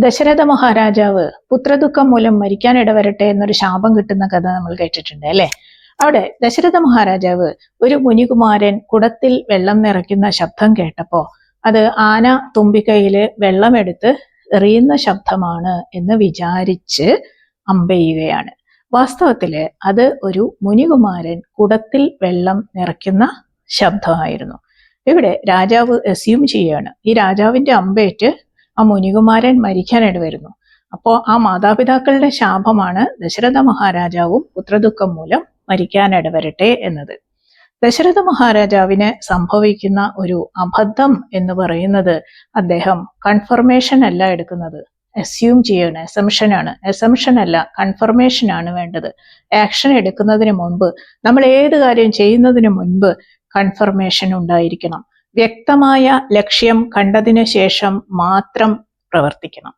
ദശരഥ മഹാരാജാവ് പുത്രദുഃഖം മൂലം മരിക്കാൻ ഇടവരട്ടെ എന്നൊരു ശാപം കിട്ടുന്ന കഥ നമ്മൾ കേട്ടിട്ടുണ്ട് അല്ലെ? അവിടെ ദശരഥ മഹാരാജാവ് ഒരു മുനികുമാരൻ കുടത്തിൽ വെള്ളം നിറയ്ക്കുന്ന ശബ്ദം കേട്ടപ്പോ അത് ആന തുമ്പിക്കൈയിൽ വെള്ളമെടുത്ത് എറിയുന്ന ശബ്ദമാണ് എന്ന് വിചാരിച്ച് അമ്പെയ്യുകയാണ്. വാസ്തവത്തിൽ അത് ഒരു മുനികുമാരൻ കുടത്തിൽ വെള്ളം നിറയ്ക്കുന്ന ശബ്ദമായിരുന്നു. ഇവിടെ രാജാവ് അസ്യൂം ചെയ്യാണ്. ഈ രാജാവിന്റെ അമ്പേറ്റ് ആ മുനികുമാരൻ മരിക്കാനായിട്ട് വരുന്നു. അപ്പോൾ ആ മാതാപിതാക്കളുടെ ശാപമാണ് ദശരഥ മഹാരാജാവും പുത്രദുഃഖം മൂലം മരിക്കാനിട വരട്ടെ എന്നത്. ദശരഥ മഹാരാജാവിന് സംഭവിക്കുന്ന ഒരു അബദ്ധം എന്ന് പറയുന്നത് അദ്ദേഹം കൺഫർമേഷൻ അല്ല എടുക്കുന്നത്. അസ്യൂം ചെയ്യണം എസംഷൻ ആണ്. എസംഷൻ അല്ല കൺഫർമേഷൻ ആണ് വേണ്ടത്. ആക്ഷൻ എടുക്കുന്നതിന് മുൻപ് നമ്മൾ ഏത് കാര്യം ചെയ്യുന്നതിന് മുൻപ് കൺഫർമേഷൻ ഉണ്ടായിരിക്കണം. വ്യക്തമായ ലക്ഷ്യം കണ്ടതിന് ശേഷം മാത്രം പ്രവർത്തിക്കണം.